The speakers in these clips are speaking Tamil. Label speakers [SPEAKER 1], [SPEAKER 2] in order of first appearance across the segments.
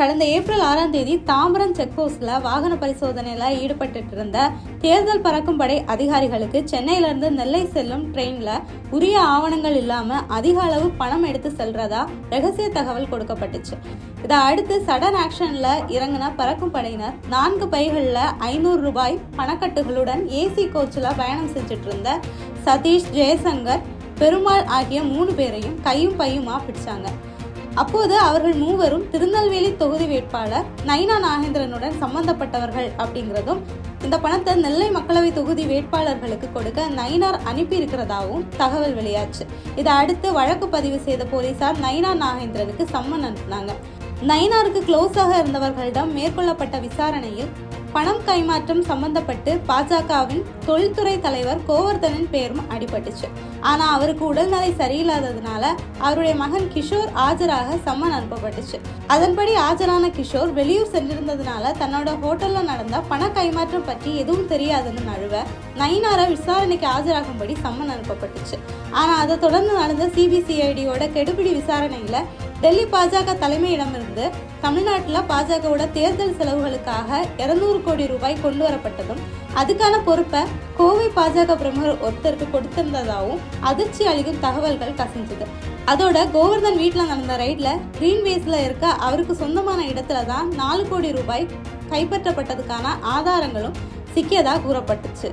[SPEAKER 1] கடந்த ஏப்ரல் ஆறாம் தேதி தாம்பரம் செக் போஸ்ட்ல வாகன பரிசோதனையில ஈடுபட்டு இருந்த தேர்தல் பறக்கும் படை அதிகாரிகளுக்கு சென்னையிலிருந்து நெல்லை செல்லும் ட்ரெயின்ல உரிய ஆவணங்கள் இல்லாம அதிக அளவு பணம் எடுத்து செல்றதா ரகசிய தகவல் கொடுக்கப்பட்டுச்சு. இதை அடுத்து சடன் ஆக்ஷன்ல இறங்கின பறக்கும் படையினர் நான்கு பைகளில் ஐநூறு ரூபாய் பணக்கட்டுகளுடன் ஏசி கோச்சில் பயணம் செஞ்சுட்டு இருந்த சதீஷ் ஜெயசங்கர் பெருமாள் ஆகிய மூணு பேரையும் கையும் பையுமா பிடிச்சாங்க. அப்போது அவர்கள் மூவரும் திருநெல்வேலி தொகுதி வேட்பாளர் நைனா நாகேந்திரனுடன் சம்பந்தப்பட்டவர்கள் அப்படிங்கிறதும் இந்த பணத்தை நெல்லை மக்களவை தொகுதி வேட்பாளர்களுக்கு கொடுக்க நயினார் அனுப்பியிருக்கிறதாகவும் தகவல் வெளியாச்சு. இதை அடுத்து வழக்கு பதிவு செய்த போலீசார் நைனா நாகேந்திரனுக்கு சம்மன் அனுப்பினாங்க. நயினாருக்கு க்ளோஸாக இருந்தவர்களிடம் மேற்கொள்ளப்பட்ட விசாரணையில் பணம் கைமாற்றம் சம்பந்தப்பட்டு பாஜகவின் தொழில்துறை தலைவர் கோவர்தனின் பெயரும் அடிபட்டுச்சு. ஆனால் அவருக்கு உடல்நிலை சரியில்லாததுனால அவருடைய மகன் கிஷோர் ஆஜராக சம்மன் அனுப்பப்பட்டுச்சு. அதன்படி ஆஜரான கிஷோர் வெளியூர் சென்றிருந்ததுனால தன்னோட ஹோட்டலில் நடந்த பண கைமாற்றம் பற்றி எதுவும் தெரியாதுன்னு நழுவ நயினார விசாரணைக்கு ஆஜராகும்படி சம்மன் அனுப்பப்பட்டுச்சு. ஆனால் அதை தொடர்ந்து நடந்த சிபிசிஐடியோட கெடுபிடி விசாரணையில் டெல்லி பாஜக தலைமையிடமிருந்து தமிழ்நாட்டில் பாஜகவோட தேர்தல் செலவுகளுக்காக இருநூறு கோடி ரூபாய் கொண்டு வரப்பட்டதும் அதுக்கான பொறுப்பை கோவை பாஜக பிரமுகர் ஒருத்தருக்கு கொடுத்திருந்ததாகவும் அதிர்ச்சி அளிக்கும் தகவல்கள் கசிஞ்சது. அதோட கோவர்தன் வீட்டில் நடந்த ரைடில் கிரீன்வேஸில் இருக்க அவருக்கு சொந்தமான இடத்துல தான் நாலு கோடி ரூபாய் கைப்பற்றப்பட்டதுக்கான ஆதாரங்களும் சிக்கியதாக கூறப்பட்டுச்சு.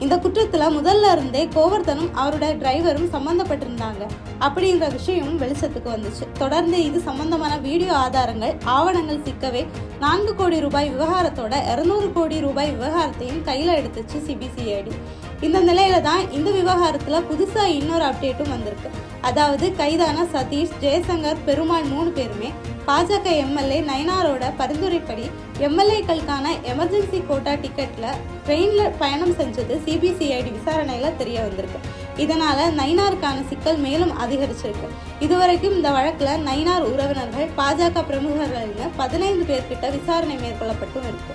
[SPEAKER 1] இந்த குற்றத்தில் முதல்ல இருந்தே கோவர்தனும் அவரோட டிரைவரும் சம்மந்தப்பட்டிருந்தாங்க அப்படிங்கிற விஷயமும் வெளிச்சத்துக்கு வந்துச்சு. தொடர்ந்து இது சம்பந்தமான வீடியோ ஆதாரங்கள் ஆவணங்கள் சிக்கவே நான்கு கோடி ரூபாய் விவகாரத்தோட இருநூறு கோடி ரூபாய் விவகாரத்தையும் கையில் எடுத்துச்சு சிபிசிஐடி இந்த நிலையில தான் இந்த விவகாரத்துல புதுசா இன்னொரு அப்டேட்டும் வந்திருக்கு. அதாவது கைதான சதீஷ் ஜெயசங்கர் பெருமாள் மூணு பேருமே பாஜக எம்எல்ஏ நயனாரோட பரிந்துரைப்படி எம்எல்ஏக்களுக்கான எமர்ஜென்சி கோட்டா டிக்கெட்ல ட்ரெயின்ல பயணம் செஞ்சது சிபிசிஐடி விசாரணையில தெரிய வந்திருக்கு. இதனால நயினாருக்கான சிக்கல் மேலும் அதிகரிச்சிருக்கு. இதுவரைக்கும் இந்த வழக்குல நயினார் உறவினர்கள் பாஜக பிரமுகர்கள்னு பதினைந்து பேர்கிட்ட விசாரணை மேற்கொள்ளப்பட்டும் இருக்கு.